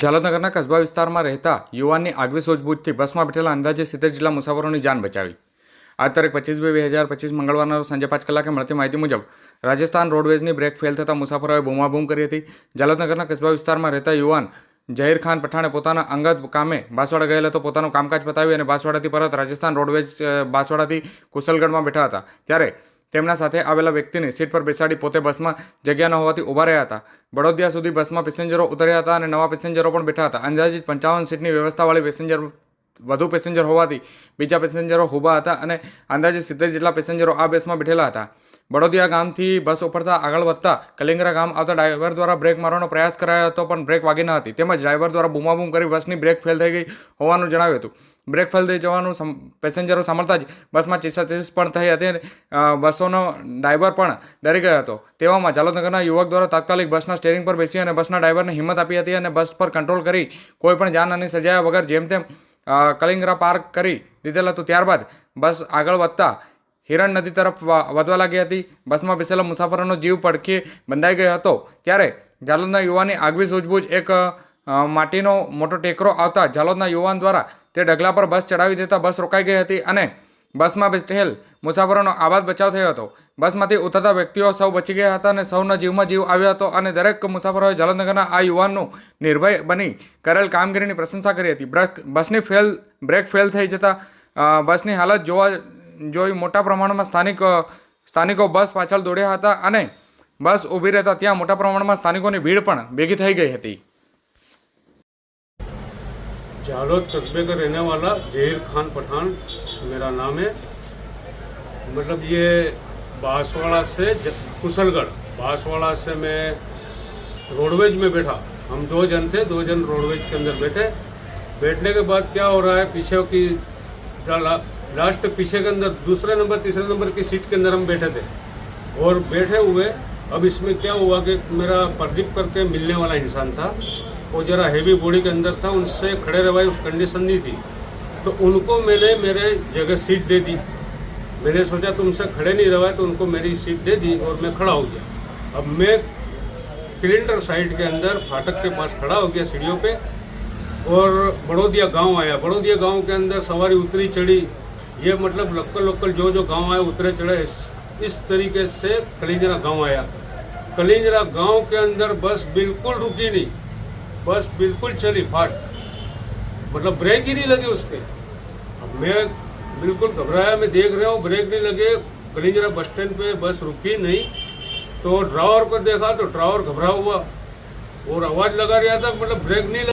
ઝાલોદનગરના કસ્બા વિસ્તારમાં રહેતા યુવાનની આગવી સોજબૂજથી બસમાં બેઠેલા અંદાજે સિત્તેર જેટલા મુસાફરોની જાન બચાવી. આજ તારીખ પચીસ બે બે હજાર પચીસ મંગળવારના સાંજે પાંચ કલાકે મળતી માહિતી મુજબ રાજસ્થાન રોડવેઝની બ્રેક ફેલ થતાં મુસાફરોએ બૂમાબૂમ કરી હતી. જાલોદનગરના કસ્બા વિસ્તારમાં રહેતા યુવાન જહીર ખાન પઠાણે પોતાના અંગત કામે બાંસવાડા ગયેલા તો પોતાનું કામકાજ પતાવી અને બાંસવાડાથી પરત રાજસ્થાન રોડવેજ અ, બાંસવાડાથી કુશલગઢમાં બેઠા હતા. ત્યારે તેમના સાથે આવેલા વ્યક્તિને સીટ પર બેસાડી પોતે બસમાં જગ્યા ન હોવાથી ઊભા રહ્યા હતા. બડોદિયા સુધી બસમાં પેસેન્જરો ઉતર્યા હતા અને નવા પેસેન્જરો પણ બેઠા હતા. અંદાજિત પંચાવન સીટની વ્યવસ્થાવાળી પેસેન્જર વધુ પેસેન્જર હોવાથી બીજા પેસેન્જરો ઊભા હતા અને અંદાજે સિત્તેર જેટલા પેસેન્જરો આ બસમાં બેઠેલા હતા. બડોદિયા ગામથી બસ ઉપરતા આગળ વધતા કલિંગરા ગામ આવતા ડ્રાઈવર દ્વારા બ્રેક મારવાનો પ્રયાસ કરાયો હતો, પણ બ્રેક વાગી ન હતી. તેમજ ડ્રાઈવર દ્વારા બૂમાબૂમ કરી બસની બ્રેક ફેલ થઈ ગઈ હોવાનું જણાવ્યું હતું. બ્રેક ફેલ થઈ જવાનું પેસેન્જરો સાંભળતા જ બસમાં ચીસાચીસ પણ થઈ હતી અને બસોનો ડ્રાઈવર પણ ડરી ગયો હતો. તેવામાં જાલોદનગરના યુવક દ્વારા તાત્કાલિક બસના સ્ટેરિંગ પર બેસી અને બસના ડ્રાઈવરને હિંમત આપી હતી અને બસ પર કંટ્રોલ કરી કોઈ પણ જાનહાની સર્જાયા વગર જેમ તેમ કલિંગરા પાર્ક કરી દીધેલ હતું ત્યારબાદ બસ આગળ વધતા હિરણ નદી તરફ વધવા લાગી હતી. બસમાં બેસેલા મુસાફરોનો જીવ પડખે બંધાઈ ગયો હતો. ત્યારે જાલોદના યુવાની આગવી સૂઝબૂઝ એક માટીનો મોટો ટેકરો આવતા જાલોદના યુવાન દ્વારા તે ડગલા પર બસ ચડાવી દેતા બસ રોકાઈ ગઈ હતી અને બસમાં બેઠેલ મુસાફરોનો આબાદ બચાવ થયો હતો. બસમાંથી ઉતરતા વ્યક્તિઓ સૌ બચી ગયા હતા અને સૌના જીવમાં જીવ આવ્યો હતો અને દરેક મુસાફરોએ જાલોદનગરના આ યુવાનનું નિર્ભય બની કરેલ કામગીરીની પ્રશંસા કરી હતી. બસની ફેલ, બ્રેક ફેલ થઈ જતાં બસની હાલત જોવા, જોઈ મોટા પ્રમાણમાં સ્થાનિક સ્થાનિકો બસ પાછળ દોડ્યા હતા અને બસ ઊભી રહેતા ત્યાં મોટા પ્રમાણમાં સ્થાનિકોની ભીડ પણ ભેગી થઈ ગઈ હતી. जालोद कस्बे का रहने वाला जहीर खान पठान मेरा नाम है। मतलब ये बांसवाड़ा से कुशलगढ़, बांसवाड़ा से मैं रोडवेज़ में बैठा। हम दो जन थे, दो जन रोडवेज़ के अंदर बैठे। बैठने के बाद क्या हो रहा है, पीछे की लास्ट पीछे के अंदर, दूसरे नंबर, तीसरे नंबर की सीट के अंदर हम बैठे थे। और बैठे हुए, अब इसमें क्या हुआ कि मेरा प्रदीप करके मिलने वाला इंसान था। वो जरा हेवी बॉडी के अंदर था उनसे खड़े रहे उस कंडीशन नहीं थी। तो उनको मैंने मेरे जगह सीट दे दी। मैंने सोचा तुमसे खड़े नहीं रहा तो उनको मेरी सीट दे दी और मैं खड़ा हो गया। अब मैं क्लिंटर साइड के अंदर फाटक के पास खड़ा हो गया सीढ़ियों पे और बड़ोदिया गाँव आया। बड़ोदिया गाँव के अंदर सवारी उतरी चढ़ी। ये मतलब लोकल लोकल जो जो गाँव आए उतरे चढ़े इस, इस तरीके से कलिंजरा गाँव आया। कलिंजरा गाँव के अंदर बस बिल्कुल रुकी नहीं। बस बिल्कुल चली, फास्ट। मतलब ब्रेक ही नहीं लगी उसके। अब मैं बिल्कुल घबराया, मैं देख रहा हूँ, ब्रेक नहीं लगे। कलिंजरा बस स्टैंड पे बस रुकी नहीं तो ड्रावर को देखा तो ड्रावर घबरा हुआ। और आवाज़ लगा रहा था मतलब ब्रेक नहीं लगा।